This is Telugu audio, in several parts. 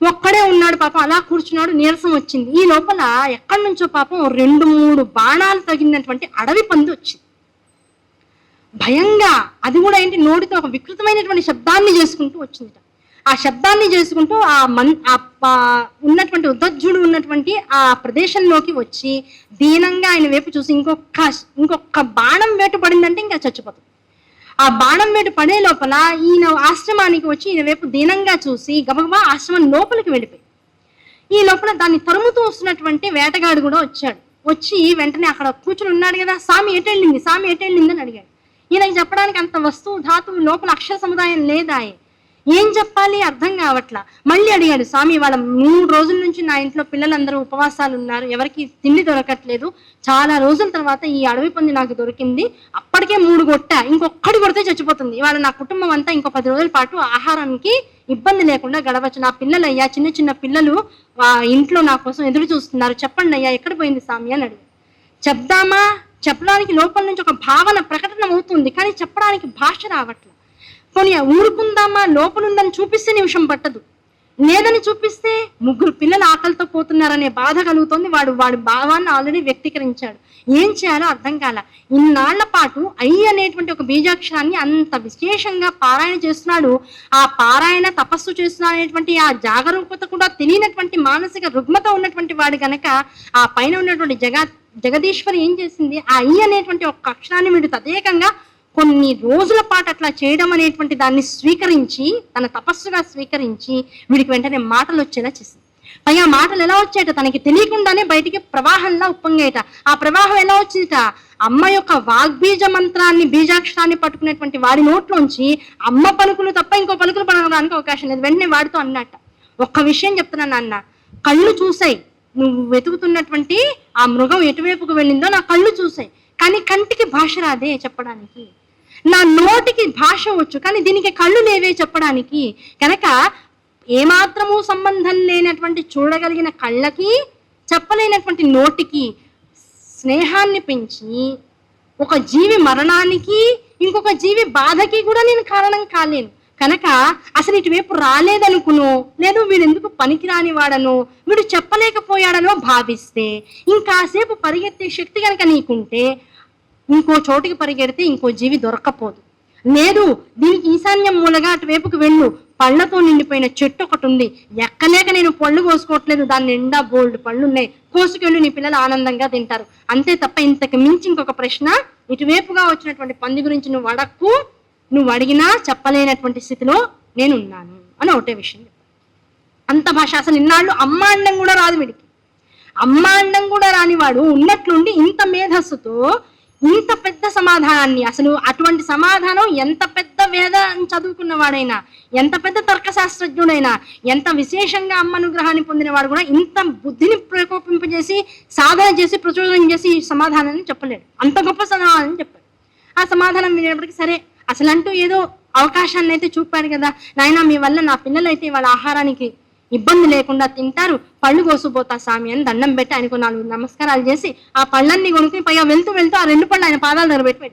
ఒక్కడే ఉన్నాడు పాపం అలా కూర్చున్నాడు నీరసం వచ్చింది. ఈ లోపల ఎక్కడి నుంచో పాపం రెండు మూడు బాణాలు తగినటువంటి అడవి పంది వచ్చింది. భయంగా అది కూడా ఏంటి నోటితో ఒక వికృతమైనటువంటి శబ్దాన్ని చేసుకుంటూ వచ్చింది ఆ శబ్దాన్ని చేసుకుంటూ ఆ మన్ ఆ ఉన్నటువంటి ఉద్దజ్జుడు ఉన్నటువంటి ఆ ప్రదేశంలోకి వచ్చి దీనంగా ఆయన వైపు చూసి ఇంకొక ఇంకొక బాణం వేటు పడిందంటే ఇంకా చచ్చిపోతుంది ఆ బాణం వేటు పడే లోపల ఈయన ఆశ్రమానికి వచ్చి ఈయన వైపు దీనంగా చూసి గబగబా ఆశ్రమం లోపలికి వెళ్ళిపోయి. ఈ లోపల దాన్ని తరుముతూ వస్తున్నటువంటి వేటగాడు కూడా వచ్చాడు. వచ్చి వెంటనే అక్కడ కూర్చుని ఉన్నాడు కదా స్వామి ఎటెళ్ళింది స్వామి ఎటెళ్ళింది అని అడిగాడు. ఈయనకి చెప్పడానికి అంత వస్తువు ధాతువు లోపల అక్షర సముదాయం లేదాయే ఏం చెప్పాలి? అర్థం కావట్లా. మళ్ళీ అడిగాడు స్వామి వాళ్ళ మూడు రోజుల నుంచి నా ఇంట్లో పిల్లలందరూ ఉపవాసాలు ఉన్నారు. ఎవరికి తిండి దొరకట్లేదు. చాలా రోజుల తర్వాత ఈ అడవి పంది నాకు దొరికింది. అప్పటికే మూడు కొట్ట ఇంకొక్కటి కొడితే చచ్చిపోతుంది. ఇవాళ నా కుటుంబం అంతా ఇంకో పది రోజుల పాటు ఆహారానికి ఇబ్బంది లేకుండా గడవచ్చు. నా పిల్లలు అయ్యా చిన్న చిన్న పిల్లలు ఆ ఇంట్లో నా కోసం ఎదురు చూస్తున్నారు. చెప్పండి అయ్యా ఎక్కడ పోయింది స్వామి అని అడిగి చెప్దామా? చెప్పడానికి లోపల నుంచి ఒక భావన ప్రకటన అవుతుంది కానీ చెప్పడానికి భాష రావట్లేదు పోనీ ఊరుకుందామా? లోపలుందని చూపిస్తే నిమిషం పట్టదు. లేదని చూపిస్తే ముగ్గురు పిల్లలు ఆకలితో పోతున్నారనే బాధ కలుగుతోంది. వాడు వాడి భావాన్ని ఆల్రెడీ వ్యక్తీకరించాడు. ఏం చేయాలో అర్థం కాల. ఇన్నాళ్ళ పాటు ఐ అనేటువంటి ఒక బీజాక్షరాన్ని అంత విశేషంగా పారాయణ చేస్తున్నాడు. ఆ పారాయణ తపస్సు చేస్తున్నాడు అనేటువంటి ఆ జాగరూకత కూడా తెలియనటువంటి మానసిక రుగ్మత ఉన్నటువంటి వాడు గనక ఆ పైన ఉన్నటువంటి జగ జగదీశ్వరి ఏం చేసింది? ఆ ఐ అనేటువంటి ఒక అక్షరాన్ని వీడు తదేకంగా కొన్ని రోజుల పాటు అట్లా చేయడం అనేటువంటి దాన్ని స్వీకరించి తన తపస్సుగా స్వీకరించి వీడికి వెంటనే మాటలు వచ్చేలా చేసింది. పైగా ఆ మాటలు ఎలా వచ్చాయట తనకి తెలియకుండానే బయటికి ప్రవాహంలా ఉప్పొంగేట. ఆ ప్రవాహం ఎలా వచ్చిందట? అమ్మ యొక్క వాగ్బీజ మంత్రాన్ని బీజాక్షరాన్ని పట్టుకునేటువంటి వాడి నోట్లోంచి అమ్మ పలుకులు తప్ప ఇంకో పలుకులు పడడానికి అవకాశం లేదు. వెంటనే వాడితో అన్నట్ట ఒక్క విషయం చెప్తున్నాను నాన్న. కళ్ళు చూసాయి నువ్వు వెతుకుతున్నటువంటి ఆ మృగం ఎటువైపుకు వెళ్ళిందో నా కళ్ళు చూసాయి కానీ కంటికి భాష రాదే చెప్పడానికి. నా నోటికి భాష వచ్చు కానీ దీనికి కళ్ళు లేవే చెప్పడానికి. కనుక ఏమాత్రము సంబంధం లేనటువంటి చూడగలిగిన కళ్ళకి చెప్పలేనటువంటి నోటికి స్నేహాన్ని పెంచి ఒక జీవి మరణానికి ఇంకొక జీవి బాధకి కూడా నేను కారణం కాలేను. కనుక అసలు ఇటువైపు రాలేదనుకును లేదు వీడు ఎందుకు పనికిరాని వాడను వీడు చెప్పలేకపోయాడనో భావిస్తే ఇంకాసేపు పరిగెత్తే శక్తి కనుక నీకుంటే ఇంకో చోటికి పరిగెడితే ఇంకో జీవి దొరక్కపోదు. లేదు దీనికి ఈశాన్యం మూలగా అటువైపుకి వెళ్ళు. పళ్ళతో నిండిపోయిన చెట్టు ఒకటి ఉంది. ఎక్కలేక నేను పళ్ళు కోసుకోవట్లేదు. దాని నిండా బోల్డ్ పళ్ళు ఉన్నాయి కోసుకెళ్ళి నీ పిల్లలు ఆనందంగా తింటారు. అంతే తప్ప ఇంతకు మించి ఇంకొక ప్రశ్న ఇటువైపుగా వచ్చినటువంటి పంది గురించి నువ్వు అడక్కు. నువ్వు అడిగినా చెప్పలేనటువంటి స్థితిలో నేను ఉన్నాను అని ఒకటే విషయం అంత భాష అసలు ఇన్నాళ్ళు అమ్మ అండం కూడా రాదు వీడికి. అమ్మ అండం కూడా రానివాడు ఉన్నట్లుండి ఇంత మేధస్సుతో ఇంత పెద్ద సమాధానాన్ని అసలు అటువంటి సమాధానం ఎంత పెద్ద వేద చదువుకున్నవాడైనా ఎంత పెద్ద తర్కశాస్త్రజ్ఞుడైనా ఎంత విశేషంగా అమ్మనుగ్రహాన్ని పొందినవాడు కూడా ఇంత బుద్ధిని ప్రకోపింపజేసి సాధన చేసి ప్రచోదనం చేసి ఈ సమాధానాన్ని చెప్పలేడు. అంత గొప్ప సమాధానం చెప్పాడు. ఆ సమాధానం వినేటప్పటికి సరే అసలంటూ ఏదో అవకాశాన్ని అయితే చూపాడు కదా. నాయన మీ వల్ల నా పిల్లలైతే వాళ్ళ ఆహారానికి ఇబ్బంది లేకుండా తింటారు. పళ్ళు కోసుపోతా స్వామి అని దండం పెట్టి ఆయనకు నాలుగు నమస్కారాలు చేసి ఆ పళ్ళన్ని కొనుక్కుని పైగా వెళ్తూ వెళ్తూ ఆ రెండు పళ్ళు ఆయన పాదాల దగ్గర పెట్టి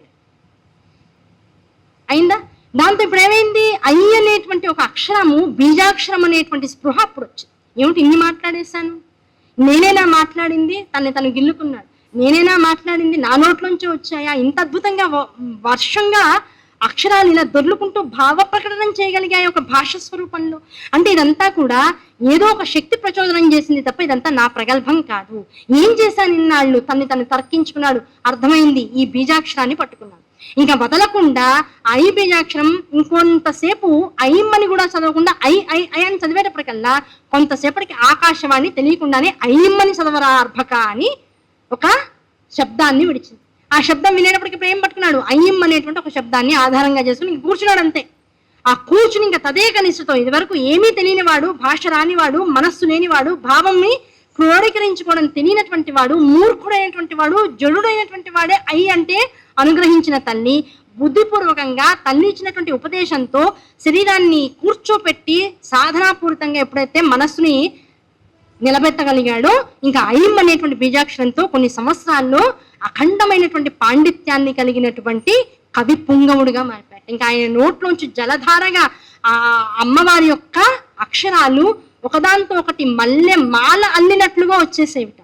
అయిందా? దాంతో ఇప్పుడు ఏమైంది? ఐ అనేటువంటి ఒక అక్షరము బీజాక్షరం అనేటువంటి స్పృహ అప్పుడు వచ్చింది. ఏమిటి ఇన్ని మాట్లాడేశాను? నేనేనా మాట్లాడింది? తనని తను గిల్లుకున్నాడు. నేనేనా మాట్లాడింది? నా నోట్లోంచి వచ్చాయా? ఇంత అద్భుతంగా వ- వర్షంగా అక్షరాలు ఇలా దొర్లుకుంటూ భావ ప్రకటన చేయగలిగాయి ఒక భాష స్వరూపంలో అంటే ఇదంతా కూడా ఏదో ఒక శక్తి ప్రచోదనం చేసింది తప్ప ఇదంతా నా ప్రగల్భం కాదు. ఏం చేశాను ఇన్నాళ్ళు తన్ని తను తర్కించుకున్నాడు. అర్థమైంది ఈ బీజాక్షరాన్ని పట్టుకున్నాడు ఇంకా వదలకుండా ఐ బీజాక్షరం ఇంకొంతసేపు ఐమ్మని కూడా చదవకుండా ఐ ఐ ఐ అని చదివేటప్పటికల్లా కొంతసేపటికి ఆకాశవాణి తెలియకుండానే ఐమ్మని చదవరా అర్భక అని ఒక శబ్దాన్ని విడిచింది. ఆ శబ్దం వినేటప్పటికి ఇప్పుడు ఏం పట్టుకున్నాడు. అయ్యం అనేటువంటి ఒక శబ్దాన్ని ఆధారంగా చేసుకుని ఇంక కూర్చున్నాడు అంతే. ఆ కూర్చుని ఇంకా తదే కనిష్టతో ఇదివరకు ఏమీ తెలియనివాడు భాష రానివాడు మనస్సు లేనివాడు భావంని క్రోడీకరించుకోవడం తెలియనటువంటి వాడు మూర్ఖుడైనటువంటి వాడు జడుడైనటువంటి వాడే అయి అంటే అనుగ్రహించిన తల్లి బుద్ధిపూర్వకంగా తల్లి ఇచ్చినటువంటి ఉపదేశంతో శరీరాన్ని కూర్చోపెట్టి సాధనాపూరితంగా ఎప్పుడైతే మనస్సుని నిలబెట్టగలిగాడో. ఇంకా ఐం అనేటువంటి బీజాక్షరంతో కొన్ని సంవత్సరాల్లో అఖండమైనటువంటి పాండిత్యాన్ని కలిగినటువంటి కవి పుంగవుడుగా మారిపోయాడు. ఇంకా ఆయన నోట్లోంచి జలధారగా ఆ అమ్మవారి యొక్క అక్షరాలు ఒకదాంతో ఒకటి మల్లె మాల అల్లినట్లుగా వచ్చేసేవిట.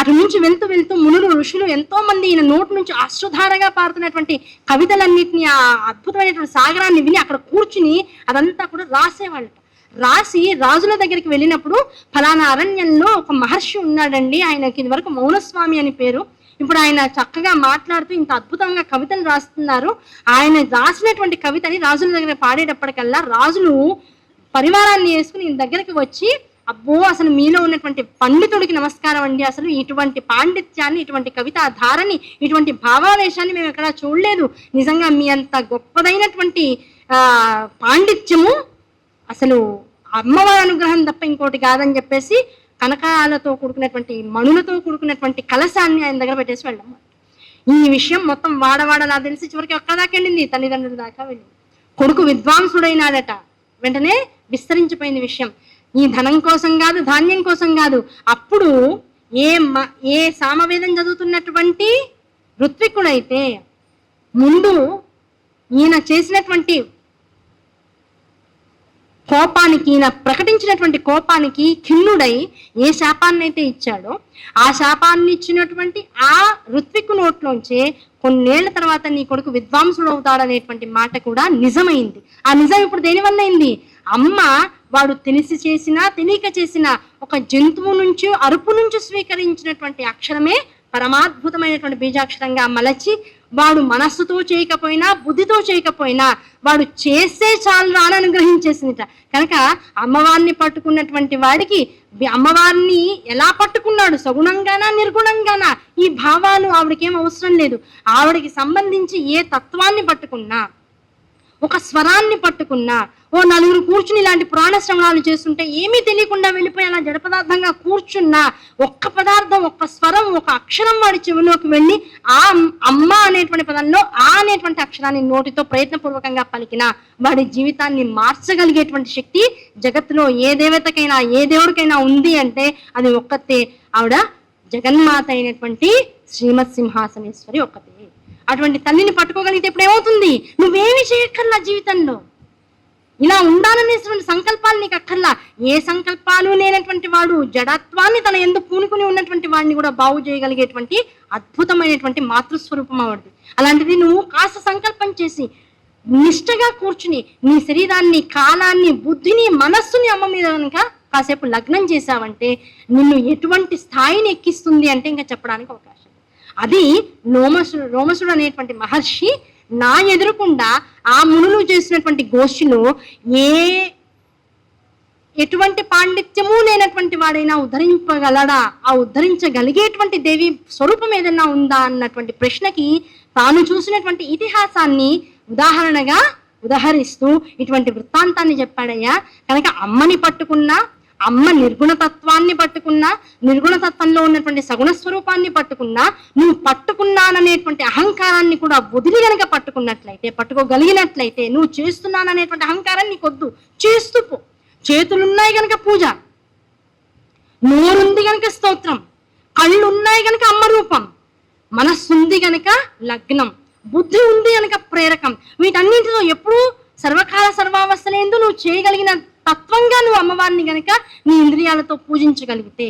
అటు నుంచి వెళ్తూ వెళ్తూ మునులు ఋషులు ఎంతో మంది ఈయన నోటి నుంచి అశ్రుధారగా పారుతున్నటువంటి కవితలన్నింటినీ ఆ అద్భుతమైనటువంటి సాగరాన్ని విని అక్కడ కూర్చుని అదంతా కూడా రాసేవాళ్ళట. రాసి రాజుల దగ్గరికి వెళ్ళినప్పుడు ఫలానా అరణ్యంలో ఒక మహర్షి ఉన్నాడండి. ఆయనకి ఇదివరకు మౌనస్వామి అని పేరు. ఇప్పుడు ఆయన చక్కగా మాట్లాడుతూ ఇంత అద్భుతంగా కవితలు రాస్తున్నారు. ఆయన రాసినటువంటి కవితని రాజుల దగ్గర పాడేటప్పటికల్లా రాజులు పరివారాన్ని వేసుకుని ఈయన దగ్గరికి వచ్చి అబ్బో అసలు మీలో ఉన్నటువంటి పండితుడికి నమస్కారం అండి. అసలు ఇటువంటి పాండిత్యాన్ని ఇటువంటి కవితా ధారని ఇటువంటి భావావేశాన్ని మేము ఎక్కడా చూడలేదు. నిజంగా మీ అంత గొప్పదైనటువంటి పాండిత్యము అసలు అమ్మవారి అనుగ్రహం తప్ప ఇంకోటి కాదని చెప్పేసి కనకాలతో కూడుకున్నటువంటి మణులతో కూడుకున్నటువంటి కలశాన్ని ఆయన దగ్గర పెట్టేసి వెళ్ళాము ఈ విషయం మొత్తం వాడవాడ నాకు తెలిసి చివరికి ఎక్కడ దాకా వెళ్ళింది తల్లిదండ్రుల దాకా వెళ్ళింది. కొడుకు విద్వాంసుడైనాడట. వెంటనే విస్తరించిపోయింది విషయం. ఈ ధనం కోసం కాదు ధాన్యం కోసం కాదు అప్పుడు ఏ మ- ఏ సామవేదం చదువుతున్నటువంటి ఋత్వికుడైతే ముందు ఈయన చేసినటువంటి కోపానికి ఈయన ప్రకటించినటువంటి కోపానికి ఖిన్నుడై ఏ శాపాన్ని అయితే ఇచ్చాడో ఆ శాపాన్ని ఇచ్చినటువంటి ఆ ఋత్విక్కు నోట్లోంచే కొన్నేళ్ళ తర్వాత నీ కొడుకు విద్వాంసుడు అవుతాడనేటువంటి మాట కూడా నిజమైంది. ఆ నిజం ఇప్పుడు దేనివల్ల అయింది? అమ్మ వాడు తెలిసి చేసినా తెలియక చేసిన ఒక జంతువు నుంచి అరుపు నుంచి స్వీకరించినటువంటి అక్షరమే పరమాద్భుతమైనటువంటి బీజాక్షరంగా మలచి వాడు మనస్సుతో చేయకపోయినా బుద్ధితో చేయకపోయినా వాడు చేస్తే చాలు రాని అనుగ్రహించేసిందిట. కనుక అమ్మవారిని పట్టుకున్నటువంటి వాడికి అమ్మవారిని ఎలా పట్టుకున్నాడు? సగుణంగానా నిర్గుణంగానా? ఈ భావాలు ఆవిడకేం అవసరం లేదు. ఆవిడకి సంబంధించి ఏ తత్వాన్ని పట్టుకున్నా ఒక స్వరాన్ని పట్టుకున్నా ఓ నలుగురు కూర్చుని ఇలాంటి పురాణ శ్రవణాలు చేస్తుంటే ఏమీ తెలియకుండా వెళ్ళిపోయి అలా జడ పదార్థంగా కూర్చున్నా ఒక్క పదార్థం ఒక్క స్వరం ఒక అక్షరం వాడి చెవిలోకి వెళ్ళి ఆ అమ్మ అనేటువంటి పదంలో ఆ అనేటువంటి అక్షరాన్ని నోటితో ప్రయత్నపూర్వకంగా పలికిన వాడి జీవితాన్ని మార్చగలిగేటువంటి శక్తి జగత్తులో ఏ దేవతకైనా ఏ దేవుడికైనా ఉంది అంటే అది ఒక్కతే. ఆవిడ జగన్మాత అయినటువంటి శ్రీమత్ సింహాసనేశ్వరి ఒక్కతే. అటువంటి తల్లిని పట్టుకోగలిగితే ఇప్పుడు ఏమవుతుంది? నువ్వేమి చేయక్కర్లా జీవితంలో? ఇలా ఉండాలనేటువంటి సంకల్పాలు నీకు అక్కర్లా? ఏ సంకల్పాలు లేనటువంటి వాడు జడత్వాన్ని తన ఎందుకు పూనుకుని ఉన్నటువంటి వాడిని కూడా బాగు చేయగలిగేటువంటి అద్భుతమైనటువంటి మాతృస్వరూపం అవడది అలాంటిది నువ్వు కాస్త సంకల్పం చేసి నిష్టగా కూర్చుని నీ శరీరాన్ని కాలాన్ని బుద్ధిని మనస్సుని అమ్మ మీద కనుక కాసేపు లగ్నం చేశావంటే నిన్ను ఎటువంటి స్థాయిని ఎక్కిస్తుంది అంటే ఇంకా చెప్పడానికి అవకాశం అది లోమసుడు రోమసుడు అనేటువంటి మహర్షి నా ఎదురుకుండా ఆ మునులు చేసినటువంటి గోష్ఠిలో ఏ ఎటువంటి పాండిత్యము లేనటువంటి వాడైనా ఉద్ధరింపగలడా? ఆ ఉద్ధరించగలిగేటువంటి దేవి స్వరూపం ఏదైనా ఉందా అన్నటువంటి ప్రశ్నకి తాను చూసినటువంటి ఇతిహాసాన్ని ఉదాహరణగా ఉదాహరిస్తూ ఇటువంటి వృత్తాంతాన్ని చెప్పాడయ్యా. కనుక అమ్మని పట్టుకున్నా అమ్మ నిర్గుణతత్వాన్ని పట్టుకున్నా నిర్గుణతత్వంలో ఉన్నటువంటి సగుణ స్వరూపాన్ని పట్టుకున్నా నువ్వు పట్టుకున్నాననేటువంటి అహంకారాన్ని కూడా వదిలి గనక పట్టుకున్నట్లయితే పట్టుకోగలిగినట్లయితే నువ్వు చేస్తున్నాననేటువంటి అహంకారాన్ని కొద్దు చేస్తూ పో. చేతులున్నాయి గనక పూజ. నోరుంది గనక స్తోత్రం. కళ్ళు ఉన్నాయి గనక అమ్మ రూపం. మనస్సుంది గనక లగ్నం. బుద్ధి ఉంది గనక ప్రేరకం. వీటన్నింటిలో ఎప్పుడూ సర్వకాల సర్వావస్థలేందు నువ్వు చేయగలిగిన తత్వంగా నువ్వు అమ్మవారిని గనక నీ ఇంద్రియాలతో పూజించగలిగితే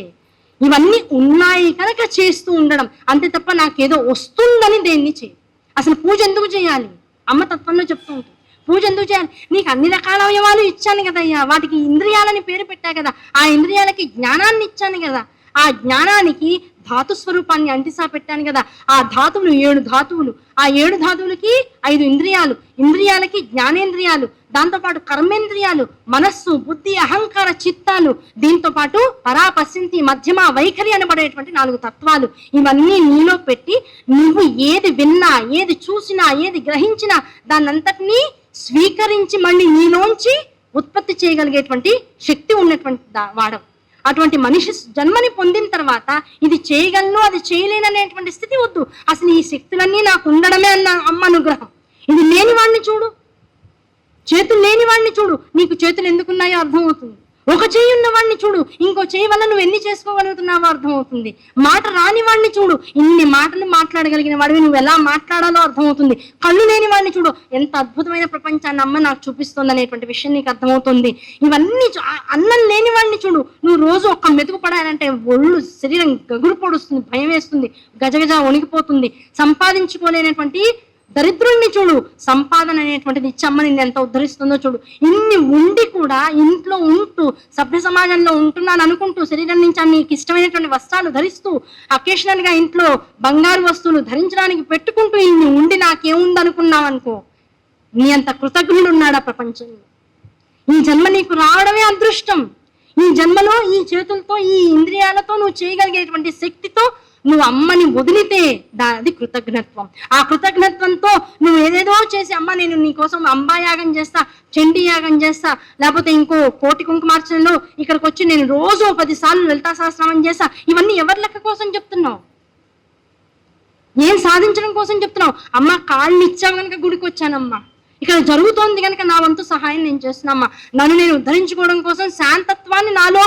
ఇవన్నీ ఉన్నాయి కనుక చేస్తూ ఉండడం అంతే తప్ప నాకేదో వస్తుందని దేన్ని చేయి అసలు పూజ ఎందుకు చేయాలి? అమ్మ తత్వంలో చెప్తూ ఉంటుంది. పూజ ఎందుకు చేయాలి? నీకు అన్ని రకాల అవయవాలు ఇచ్చాను కదయ్యా. వాటికి ఇంద్రియాలని పేరు పెట్టా కదా. ఆ ఇంద్రియాలకి జ్ఞానాన్ని ఇచ్చాను కదా. ఆ జ్ఞానానికి ధాతు స్వరూపాన్ని అంటిసా పెట్టాను కదా ఆ ధాతువులు ఏడు ధాతువులు. ఆ ఏడు ధాతువులకి ఐదు ఇంద్రియాలు. ఇంద్రియాలకి జ్ఞానేంద్రియాలు దాంతోపాటు కర్మేంద్రియాలు మనస్సు బుద్ధి అహంకార చిత్తాలు. దీంతో పాటు పరాపశ్యంతి మధ్యమ వైఖరి అనబడేటువంటి నాలుగు తత్వాలు. ఇవన్నీ నీలో పెట్టి నువ్వు ఏది విన్నా ఏది చూసినా ఏది గ్రహించినా దాన్నంతటినీ స్వీకరించి మళ్ళీ నీలోంచి ఉత్పత్తి చేయగలిగేటువంటి శక్తి ఉన్నటువంటి దా- వాడవు. అటువంటి మనిషి జన్మని పొందిన తర్వాత ఇది చేయగలను అది చేయలేననేటువంటి స్థితి వద్దు. అసలు ఈ శక్తులన్నీ నాకు ఉండడమే అన్న అమ్మ అనుగ్రహం. ఇది లేని వాడిని చూడు. చేతులు లేని వాడిని చూడు. నీకు చేతులు ఎందుకున్నాయో అర్థమవుతుంది. ఒక చేయి ఉన్న వాడిని చూడు ఇంకో చేయి వల్ల నువ్వు ఎన్ని చేసుకోగలుగుతున్నావో అర్థమవుతుంది. మాట రాని వాడిని చూడు ఇన్ని మాటలు మాట్లాడగలిగిన వాడివి నువ్వు ఎలా మాట్లాడాలో అర్థమవుతుంది. కళ్ళు లేని వాడిని చూడు ఎంత అద్భుతమైన ప్రపంచాన్ని అమ్మ నాకు చూపిస్తుంది అనేటువంటి విషయం నీకు అర్థమవుతుంది. ఇవన్నీ చూ- అన్నం లేని వాడిని చూడు నువ్వు రోజు ఒక్క మెతుకు పడాలంటే ఒళ్ళు శరీరం గగురు పొడుస్తుంది భయం వేస్తుంది గజగజ వణికిపోతుంది. సంపాదించుకోలేనటువంటి దరిద్రుణ్ణి చూడు. సంపాదన అనేటువంటిది ఇచ్చమ్మ నిన్ను ఎంత ఉద్ధరిస్తుందో చూడు. ఇన్ని ఉండి కూడా ఇంట్లో ఉంటూ సభ్య సమాజంలో ఉంటున్నాను అనుకుంటూ శరీరం నుంచి నీకు ఇష్టమైనటువంటి వస్త్రాలు ధరిస్తూ అకేషనల్గా ఇంట్లో బంగారు వస్తువులు ధరించడానికి పెట్టుకుంటూ ఇన్ని ఉండి నాకేముందనుకున్నావు అనుకో. నీ అంత కృతజ్ఞుడు ఉన్నాడా ప్రపంచంలో? ఈ జన్మ నీకు రావడమే అదృష్టం. ఈ జన్మలో ఈ చేతులతో ఈ ఇంద్రియాలతో నువ్వు చేయగలిగేటువంటి శక్తితో నువ్వు అమ్మని వదిలితే దా- అది కృతజ్ఞత్వం. ఆ కృతజ్ఞత్వంతో నువ్వు ఏదేదో చేసి అమ్మ నేను నీ కోసం అంబా యాగం చేస్తా చండీ యాగం చేస్తా లేకపోతే ఇంకో కోటి కుంకుమార్చనలో ఇక్కడికి వచ్చి నేను రోజు పదిసార్లు పది సార్లు లలితా సహస్రనామం చేస్తా. ఇవన్నీ ఎవరి లెక్క కోసం చెప్తున్నావు? ఏం సాధించడం కోసం చెప్తున్నావు? అమ్మ కాళ్ళు ఇచ్చావు కనుక గుడికి వచ్చానమ్మా. ఇక్కడ జరుగుతోంది కనుక నా వంతు సహాయం నేను చేస్తున్నామ్మా నన్ను నేను ఉద్ధరించుకోవడం కోసం శాంతత్వాన్ని నాలో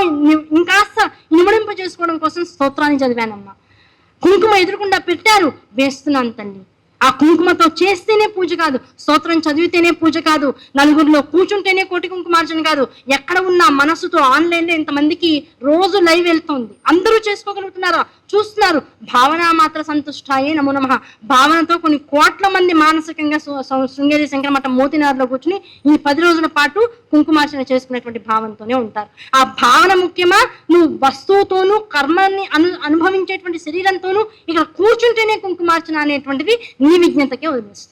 ఇంకాస్త ఇనుమడింప చేసుకోవడం కోసం స్తోత్రాన్ని చదివానమ్మా. కుంకుమ ఎదురుకుండా పెట్టారు. వేస్తున్నాను తల్లి ఆ కుంకుమతో చేస్తేనే పూజ కాదు స్తోత్రం చదివితేనే పూజ కాదు నలుగురిలో కూర్చుంటేనే కోటి కుంకుమార్జన కాదు. ఎక్కడ ఉన్న మనసుతో ఆన్లైన్లో ఇంతమందికి రోజు లైవ్ వెళ్తోంది. అందరూ చేసుకోగలుగుతున్నారా? చూస్తున్నారు. భావన మాత్ర సంతుష్టాయే నమో నమ. భావనతో కొన్ని కోట్ల మంది మానసికంగా శృంగేరి శంకరమఠం మోతినార్లో కూర్చుని ఈ పది రోజుల పాటు కుంకుమార్చన చేసుకునేటువంటి భావనతోనే ఉంటారు. ఆ భావన ముఖ్యమా? నువ్వు వస్తువుతోనూ కర్మాన్ని అను అనుభవించేటువంటి శరీరంతోనూ ఇక్కడ కూర్చుంటేనే కుంకుమార్చన అనేటువంటిది నీ విజ్ఞతకే వదిలిస్తుంది.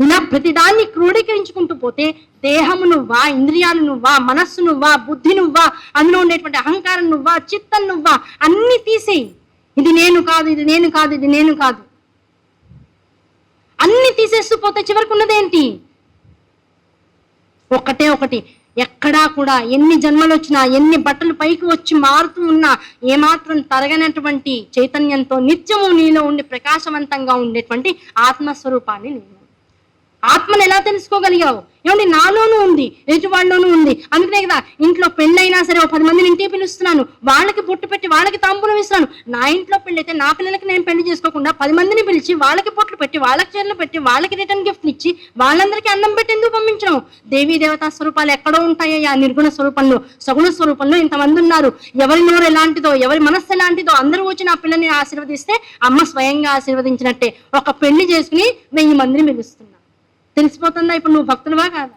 ఇలా ప్రతిదాన్ని క్రోడీకరించుకుంటూ పోతే దేహము నువ్వా ఇంద్రియాలు నువ్వా మనస్సు నువ్వా బుద్ధి నువ్వా అందులో ఉండేటువంటి అహంకారం నువ్వా చిత్తం నువ్వా అన్ని తీసేయి. ఇది నేను కాదు ఇది నేను కాదు ఇది నేను కాదు. అన్ని తీసేస్తూ పోతే చివరికి ఉన్నదేంటి ఒకటే ఒకటి. ఎక్కడా కూడా ఎన్ని జన్మలు వచ్చినా ఎన్ని బట్టలు పైకి వచ్చి మారుతూ ఉన్నా ఏమాత్రం తరగనటువంటి చైతన్యంతో నిత్యము నీలో ఉండి ప్రకాశవంతంగా ఉండేటువంటి ఆత్మస్వరూపాన్ని నేను ఆత్మను ఎలా తెలుసుకోగలిగావు? ఏమండి నాలోనూ ఉంది ఎదుటి ఉంది. అందుకనే కదా ఇంట్లో పెళ్ళైనా సరే ఓ పది మందిని ఇంటికి పిలుస్తున్నాను. వాళ్ళకి బొట్టు పెట్టి వాళ్ళకి తాంబూలం ఇస్తున్నాను. నా ఇంట్లో పెళ్ళి అయితే నా పిల్లలకి నేను పెళ్ళి చేసుకోకుండా పది మందిని పిలిచి వాళ్ళకి బొట్లు పెట్టి వాళ్ళకి చీరలు పెట్టి వాళ్ళకి రిటర్న్ గిఫ్ట్ ఇచ్చి వాళ్ళందరికీ అన్నం పెట్టి ఎందుకు పంపించడం? దేవీ దేవతా స్వరూపాలు ఎక్కడో ఉంటాయో ఆ నిర్గుణ స్వరూపంలో సగుణ స్వరూపంలో ఇంతమంది ఉన్నారు. ఎవరి నోరు ఎలాంటిదో ఎవరి మనస్సు ఎలాంటిదో అందరూ వచ్చి నా పిల్లని ఆశీర్వదిస్తే అమ్మ స్వయంగా ఆశీర్వదించినట్టే. ఒక పెళ్ళి చేసుకుని వెయ్యి మందిని పిలుస్తున్నారు. తెలిసిపోతుందా? ఇప్పుడు నువ్వు భక్తులవా కాదా?